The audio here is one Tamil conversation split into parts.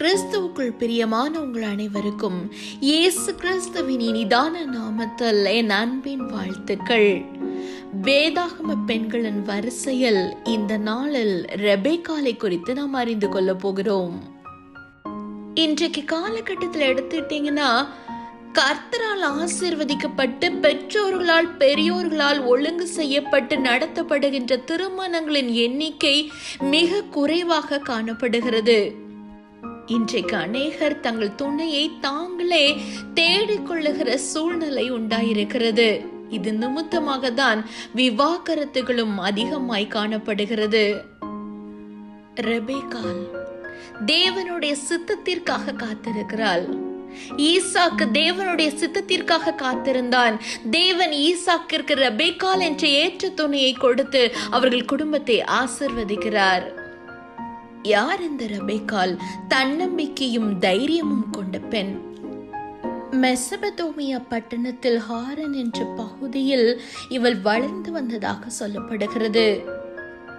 கிறிஸ்துவுக்குள் பிரியமான உங்கள் அனைவருக்கும் இயேசு கிறிஸ்துவின் இனிதான நாமத்தில் என் அன்பின் வாழ்த்துக்கள். வேதாகம பெண்களின் வரிசையில் இந்த நாளில் ரெபேக்காலை குறித்து நாம் அறிந்து கொள்ள போகிறோம். இன்றைக்கு காலகட்டத்தில் எடுத்துட்டீங்கன்னா கர்த்தரால் ஆசிர்வதிக்கப்பட்டு பெற்றோர்களால் பெரியோர்களால் ஒழுங்கு செய்யப்பட்டு நடத்தப்படுகின்ற திருமணங்களின் எண்ணிக்கை மிக குறைவாக காணப்படுகிறது. இன்றைக்கு அநேகர் தங்கள் துணையை தாங்களே தேடிக்கொள்ளுகிற சூழ்நிலை உண்டாயிருக்கிறது. இது நிமித்தமாக தான் விவாகரத்துகளும் அதிகமாய் காணப்படுகிறது. ரெபேகால் தேவனுடைய சித்தத்திற்காக காத்திருக்கிறாள். ஈசாக்கு தேவனுடைய சித்தத்திற்காக காத்திருந்தான். தேவன் ஈசாக்கிற்கு ரெபேக்கால் என்ற ஏற்ற துணையை கொடுத்து அவர்கள் குடும்பத்தை ஆசிர்வதிக்கிறார். யார் இந்த ரபேக்கால் தன்னம்பிக்கையும் தைரியமும் கொண்ட பெண்? மெசபதோமியா பட்டணத்தில் ஹாரன் என்ற பகுதியில் இவள் வளர்ந்து வந்ததாக சொல்லப்படுகிறது.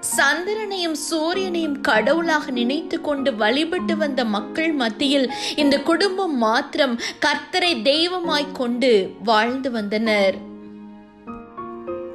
சந்திரனையும் சூரியனையும் கடவுளாக நினைத்து கொண்டு வழிபட்டு வந்த மக்கள் மத்தியில் இந்த குடும்பம் மாத்திரம் கர்த்தரை தெய்வமாய் கொண்டு வாழ்ந்து வந்தனர்.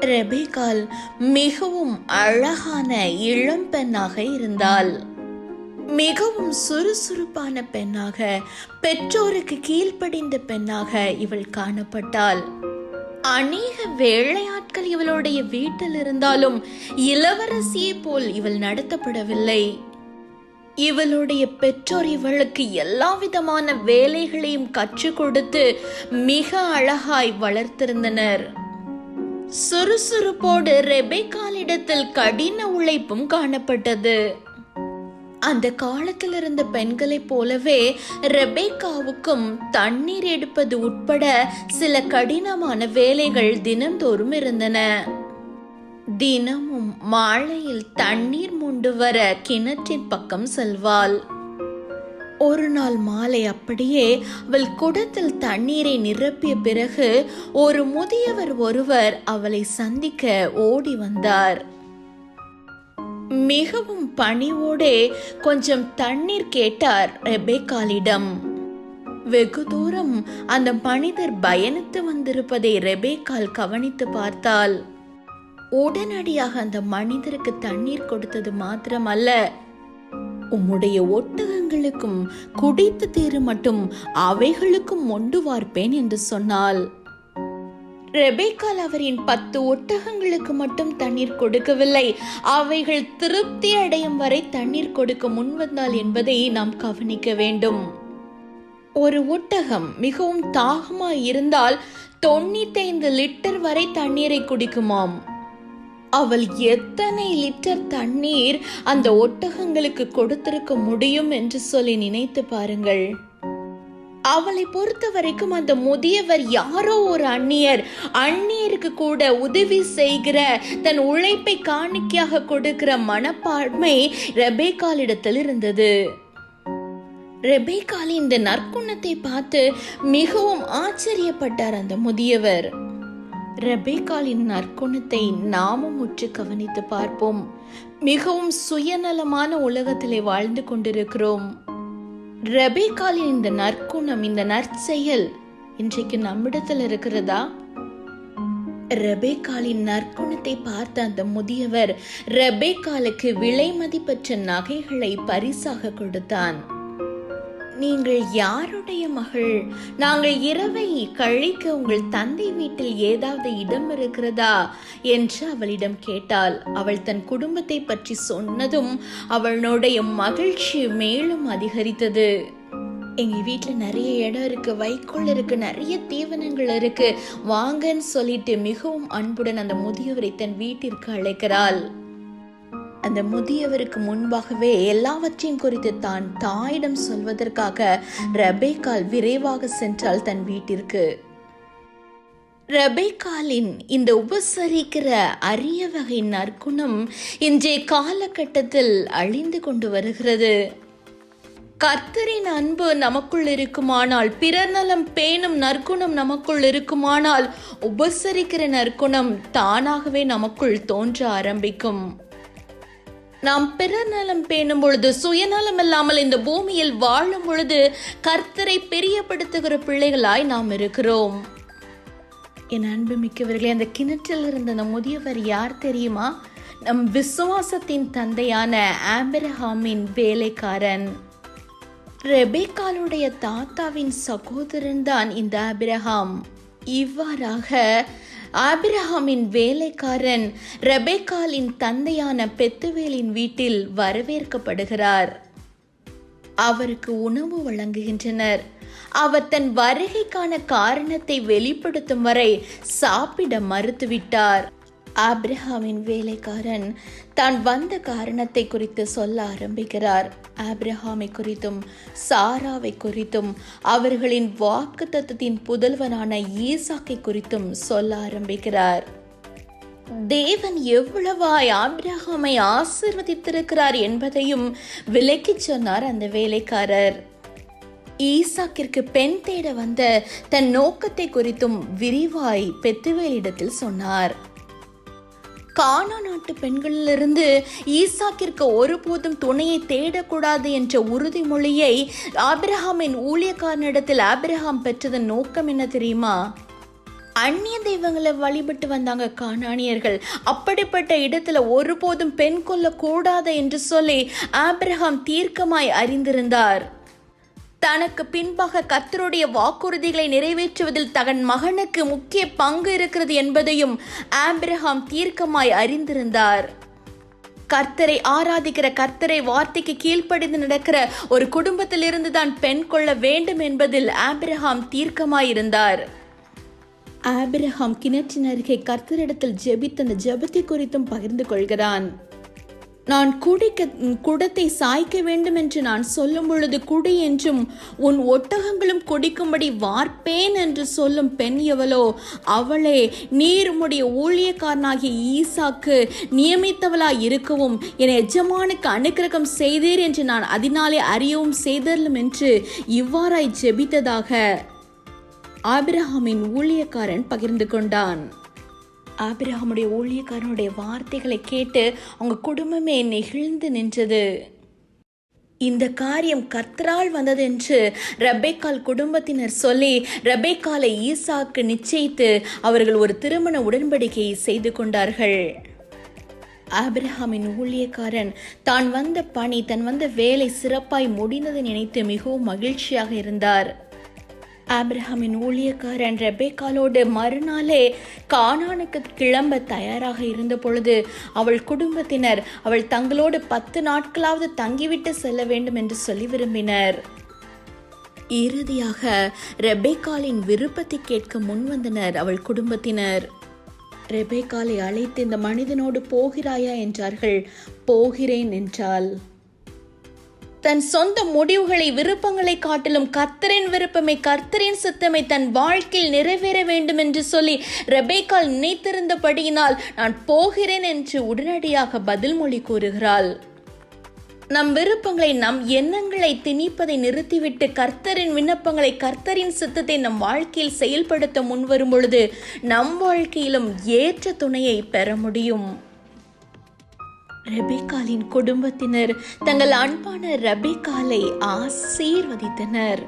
ரெபேகால் மிகவும் அழகான இளம்பெண்ணாக இருந்தாள். மிகவும் சுறுசுறுப்பான பெண்ணாக பெற்றோருக்கு கீழ்ப்படிந்த பெண்ணாக இவள் காணப்பட்டாள். அநேக வேளையாட்கள் இவளுடைய வீட்டில் இருந்தாலும் இளவரசியை போல் இவள் நடத்தப்படவில்லை. இவளுடைய பெற்றோர் இவளுக்கு எல்லா விதமான வேலைகளையும் கற்றுக் கொடுத்து மிக அழகாய் வளர்த்திருந்தனர். சுறுசுறுப்போடு ரெபேக்காலிடத்தில் கடின உழைப்பும் காணப்பட்டது. அந்த காலத்தில் இருந்த பெண்களைப் போலவே ரெபேக்காவுக்கும் தண்ணீர் எடுப்பது உட்பட சில கடினமான வேலைகள் தினந்தோறும் இருந்தன. தினமும் மாலையில் தண்ணீர் மூண்டு வர கிணற்றின் பக்கம் செல்வாள். ஒரு நாள் மாலை அப்படியே அவள் குடத்தில் தண்ணீரை நிரப்பிய பிறகு ஒரு முதியவர் ஒருவர் அவளை சந்திக்க ஓடி வந்தார். மிகவும் பணிவோடே கொஞ்சம் தண்ணீர் கேட்டார் ரெபேக்காலிடம் வெகு தூரம் அந்த மனிதர் பயணித்து வந்திருப்பதை ரெபேக்கால் கவனித்து பார்த்தால் உடனடியாக அந்த மனிதருக்கு தண்ணீர் கொடுத்தது மாத்திரமல்ல. உம்முடைய ஒட்டகங்களுக்கும் குடித்து தீரு மட்டும் அவைகளுக்கும் மொண்டு வார்ப்பேன் என்று சொன்னாள். ரெபேக்கால் அவரின் பத்து ஒட்டகங்களுக்கு மட்டும் தண்ணீர் கொடுக்கவில்லை. அவைகள் திருப்தி அடையும் வரை தண்ணீர் கொடுக்க முன்வந்தாள் என்பதை நாம் கவனிக்க வேண்டும். ஒரு ஒட்டகம் மிகவும் தாகமாய் இருந்தால் தொண்ணூத்தைந்து லிட்டர் வரை தண்ணீரை குடிக்குமாம். அவள் எத்தனை லிட்டர் தண்ணீர் அந்த ஒட்டகங்களுக்கு கொடுத்திருக்க முடியும் என்று சொல்லி நினைத்து பாருங்கள். அவளை பொறுத்த வரைக்கும் அந்த முதியவர் யாரோ ஒரு அந்நியர். அந்நியருக்கு கூட உதவி செய்கிற தன் உழைப்பை காணிக்கையாக கொடுக்கிற மனப்பான்மை ரெபேக்காலிடத்தில் இருந்தது. ரெபேக்கால் இந்த நற்குணத்தை பார்த்து மிகவும் ஆச்சரியப்பட்டார் அந்த முதியவர். ரெபேக்காலின் நற்குணத்தை நாமும் உற்று கவனித்து பார்ப்போம். மிகவும் சுயநலமான உலகத்திலே வாழ்ந்து கொண்டிருக்கிறோம். ரெபேக்காலின் இந்த நற்குணம் இந்த நற்செயல் இன்றைக்கு நம்மிடத்தில் இருக்கிறதா? ரெபேக்காலின் நற்குணத்தை பார்த்த அந்த முதியவர் ரெபேக்காலுக்கு விலை மதிப்பற்ற நகைகளை பரிசாக கொடுத்தான். நீங்கள் யாருடைய மகள்? நாங்கள் இரவை கழிக்க உங்கள் தந்தை வீட்டில் ஏதாவது இடம் இருக்கிறதா? என்று அவளிடம் கேட்டாள். அவள் தன் குடும்பத்தை பற்றி சொன்னதும் அவளுடைய மகிழ்ச்சி மேலும் அதிகரித்தது. எங்க வீட்டுல நிறைய இடம் இருக்கு வைக்கோல் இருக்கு நிறைய தீவனங்கள் இருக்கு. வாங்கன்னு சொல்லிட்டு மிகவும் அன்புடன் அந்த முதியவரை தன் வீட்டிற்கு அழைக்கிறாள். அந்த முதியவருக்கு முன்பாகவே எல்லாவற்றையும் குறித்து தான் தாயிடம் சொல்வதற்காக ரபேக்கால் விரைவாக சென்றால் தன் வீட்டிற்கு. ரபேக்காலின் இந்த உபசரிக்கிற அரிய வகை நற்குணம் இன்றைய காலகட்டத்தில் அழிந்து கொண்டு வருகிறது. கர்த்தரின் அன்பு நமக்குள் இருக்குமானால் பிறர் நலம் பேணும் நற்குணம் நமக்குள் இருக்குமானால் உபசரிக்கிற நற்குணம் தானாகவே நமக்குள் தோன்ற ஆரம்பிக்கும். நாம் பிறர் நலம் பேணும் பொழுது சுயநலம் இல்லாமல் இந்த பூமியில் வாழும் பொழுது கர்த்தரை பெரியப்படுத்துகிற பிள்ளைகளாய் நாம் இருக்கிறோம். என் அன்பு மிக்கவர்களே அந்த கிணற்றில் இருந்த அந்த முதியவர் யார் தெரியுமா? நம் விசுவாசத்தின் தந்தையான ஆபிரஹாமின் வேலைக்காரன். ரெபேக்காலுடைய தாத்தாவின் சகோதரன் தான் இந்த ஆபிரஹாம் இவ்வாறாக ஆபிரஹாமின் வேலைக்காரன் ரெபேக்காலின் தந்தையான பெத்துவேலின் வீட்டில் வரவேற்கப்படுகிறார். அவருக்கு உணவு வழங்குகின்றனர். அவர் தன் வருகைக்கான காரணத்தை வெளிப்படுத்தும் வரை சாப்பிட மறுத்துவிட்டார். ஆப்ரஹாமின் வேலைக்காரன் தான் வந்த காரணத்தை குறித்து சொல்ல ஆரம்பிக்கிறார். ஆப்ரஹாமை குறித்தும் சாராவை குறித்தும் அவர்களின் வாக்கு தத்துவத்தின் புதல்வனான ஈசாக்கை குறித்தும் சொல்ல ஆரம்பிக்கிறார். தேவன் எவ்வளவாய் ஆப்ரஹாமை ஆசிர்வதித்திருக்கிறார் என்பதையும் விலக்கிச் சொன்னார் அந்த வேலைக்காரர். ஈசாக்கிற்கு பெண் தேட வந்த தன் நோக்கத்தை குறித்தும் விரிவாய் பெத்துவேலிடத்தில் சொன்னார். கானா நாட்டு பெண்களிலிருந்து ஈசாக்கிற்கு ஒருபோதும் துணையை தேடக்கூடாது என்ற உறுதிமொழியை ஆபிரஹாமின் ஊழியக்காரனிடத்தில் ஆபிரஹாம் பெற்றதன் நோக்கம் என்ன தெரியுமா? அந்நிய தெய்வங்களை வழிபட்டு வந்தாங்க காணானியர்கள் அப்படிப்பட்ட இடத்துல ஒருபோதும் பெண் கொள்ளக்கூடாது என்று சொல்லி ஆபிரஹாம் தீர்க்கமாய் அறிந்திருந்தார். தனக்கு பின்பாக கர்த்தருடைய வாக்குறுதிகளை நிறைவேற்றுவதில் தகன் மகனுக்கு முக்கிய பங்கு இருக்கிறது என்பதையும் ஆம்பிரஹாம் தீர்க்கமாய் அறிந்திருந்தார். கர்த்தரை ஆராதிக்கிற கர்த்தரை வார்த்தைக்கு கீழ்ப்படிந்து நடக்கிற ஒரு குடும்பத்திலிருந்து தான் பெண் கொள்ள வேண்டும் என்பதில் ஆபிரஹாம் தீர்க்கமாயிருந்தார். ஆபிரஹாம் கிணற்றின் அருகே கர்த்தரிடத்தில் ஜெபித்த அந்த ஜெபத்தை குறித்தும் பகிர்ந்து கொள்கிறான். நான் குடிக்க குடத்தை சாய்க்க வேண்டும் என்று நான் சொல்லும் பொழுது குடி என்றும் உன் ஒட்டகங்களும் குடிக்கும்படி வார்ப்பேன் என்று சொல்லும் பெண் எவளோ அவளே நீருமுடைய ஊழியக்காரனாகிய ஈசாக்கு நியமித்தவளாய் இருக்கவும் என் எஜமானுக்கு அனுக்கிரகம் செய்தீர் என்று நான் அதனாலே அறியவும் செய்தரலும் என்று இவ்வாறாய் ஜெபித்ததாக ஆபிரஹாமின் ஊழியக்காரன் பகிர்ந்து கொண்டான். ஆபிரஹாமுடைய ஊழியக்காரனுடைய வார்த்தைகளை கேட்டு அவங்க குடும்பமே நெகிழ்ந்து நின்றது. இந்த காரியம் கர்த்தரால் வந்ததென்று ரபேக்கால் குடும்பத்தினர் சொல்லி ரபேக்காலை ஈசாக்கு நிச்சயித்து அவர்கள் ஒரு திருமண உடன்படிக்கையை செய்து கொண்டார்கள். ஆபிரஹாமின் ஊழியக்காரன் தான் வந்த பணி தன் வந்த வேலை சிறப்பாய் முடிந்ததை நினைத்து மிகவும் மகிழ்ச்சியாக இருந்தார். ஆப்ரஹாமின் ஊழியக்காரன் ரெபேக்காலோடு மறுநாளே கானானுக்கு கிளம்ப தயாராக இருந்த பொழுது அவள் குடும்பத்தினர் அவள் தங்களோடு பத்து நாட்களாவது தங்கிவிட்டு செல்ல வேண்டும் என்று சொல்லி விரும்பினர். இறுதியாக ரெபேக்காலின் விருப்பத்தை கேட்க முன்வந்தனர் அவள் குடும்பத்தினர். ரெபேக்காலை அழைத்து இந்த மனிதனோடு போகிறாயா? என்றார்கள். போகிறேன் என்றாள். தன் சொந்த முடிவுகளை விருப்பங்களை காட்டிலும் கர்த்தரின் விருப்பமே கர்த்தரின் சித்தமை தன் வாழ்க்கையில் நிறைவேற வேண்டும் என்று சொல்லி ரெபேக்கால் நினைத்திருந்தபடியினால் நான் போகிறேன் என்று உடனடியாக பதில் மொழி கூறுகிறாள். நம் விருப்பங்களை நம் எண்ணங்களை திணிப்பதை நிறுத்திவிட்டு கர்த்தரின் விண்ணப்பங்களை கர்த்தரின் சித்தத்தை நம் வாழ்க்கையில் செயல்படுத்த முன்வரும் பொழுது நம் வாழ்க்கையிலும் ஏற்ற துணையை பெற முடியும். ரெபேக்காலின் குடும்பத்தினர் தங்கள் அன்பான ரபிகாலை ஆசீர்வதித்தனர்.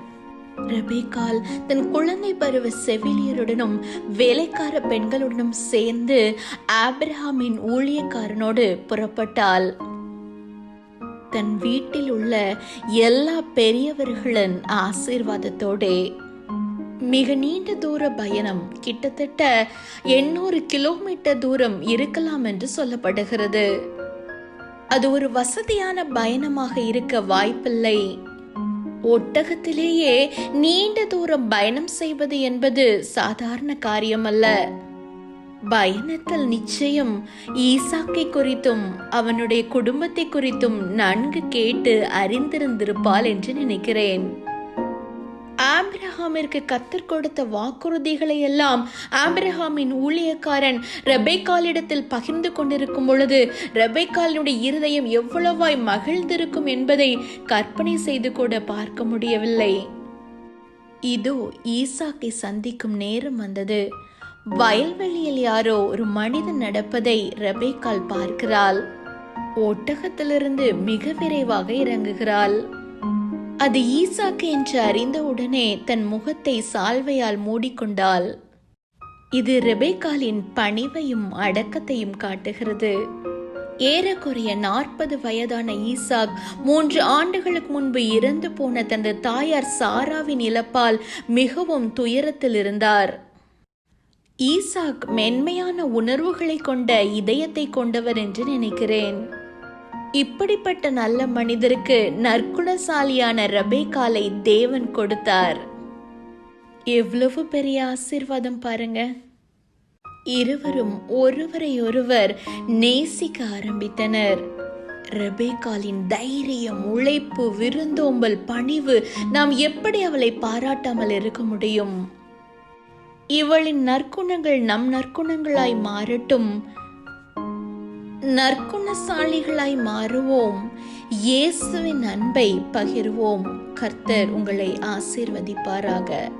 ரபிகால் தன் குழந்தை பருவ செவிலியருடனும் வேலைக்கார பெண்களுடனும் சேர்ந்து ஆப்ரஹாமின் ஊழியக்காரனோடு புறப்பட்டாள். தன் வீட்டில் உள்ள எல்லா பெரியவர்களின் ஆசீர்வாதத்தோடே. மிக நீண்ட தூர பயணம் கிட்டத்தட்ட எண்ணூறு கிலோமீட்டர் தூரம் இருக்கலாம் என்று சொல்லப்படுகிறது. அது ஒரு வசதியான பயணமாக இருக்க வாய்ப்பில்லை. ஒட்டகத்திலேயே நீண்ட தூரம் பயணம் செய்வது என்பது சாதாரண காரியம் அல்ல பயணத்தில் நிச்சயம் ஈசாக்கை குறித்தும் அவனுடைய குடும்பத்தை குறித்தும் நன்கு கேட்டு அறிந்திருந்திருப்பாள் என்று நினைக்கிறேன். ஆபிரஹாமிற்கு கத்தர் கொடுத்த வாக்குறுதிகளை எல்லாம் ஆபிரஹாமின் ஊழியக்காரன் ரெபேக்காலிடத்தில் பகிர்ந்து கொண்டிருக்கும் பொழுது ரெபேக்காலினுடைய இருதயம் எவ்வளவாய் மகிழ்ந்திருக்கும் என்பதை கற்பனை செய்து கூட பார்க்க முடியவில்லை. இதோ ஈசாக்கை சந்திக்கும் நேரம் வந்தது. வயல்வெளியில் யாரோ ஒரு மனிதன் நடப்பதை ரெபேக்கால் பார்க்கிறாள். ஒட்டகத்திலிருந்து மிக விரைவாக இறங்குகிறாள். அது ஈசாக்கு என்று அறிந்தவுடனே தன் முகத்தை சால்வையால் மூடிக்கொண்டாள். இது ரெபேக்காலின் பணிவையும் அடக்கத்தையும் காட்டுகிறது. ஏறக்குறைய நாற்பது வயதான ஈசாக் மூன்று ஆண்டுகளுக்கு முன்பு இறந்து போன தனது தாயார் சாராவின் இழப்பால் மிகவும் துயரத்தில் இருந்தார். ஈசாக் மென்மையான உணர்வுகளை கொண்ட இதயத்தை கொண்டவர் என்று நினைக்கிறேன். இப்படிப்பட்ட நல்ல மனிதருக்கு நற்குணசாலியான ரபேகாலை தேவன் கொடுத்தார். எவ்வளவு பெரிய ஆசீர்வாதம் பாருங்க. இருவரும் ஒருவரையொருவர் நேசிக்க ஆரம்பித்தனர். ரெபேக்காலின் தைரியம் உழைப்பு விருந்தோம்பல் பணிவு நாம் எப்படி அவளை பாராட்டாமல் இருக்க முடியும்? இவளின் நற்குணங்கள் நம் நற்குணங்களாய் மாறட்டும். நற்குணசாலிகளாய் மாறுவோம். இயேசுவின் அன்பை பகிர்வோம். கர்த்தர் உங்களை ஆசீர்வதிப்பாராக.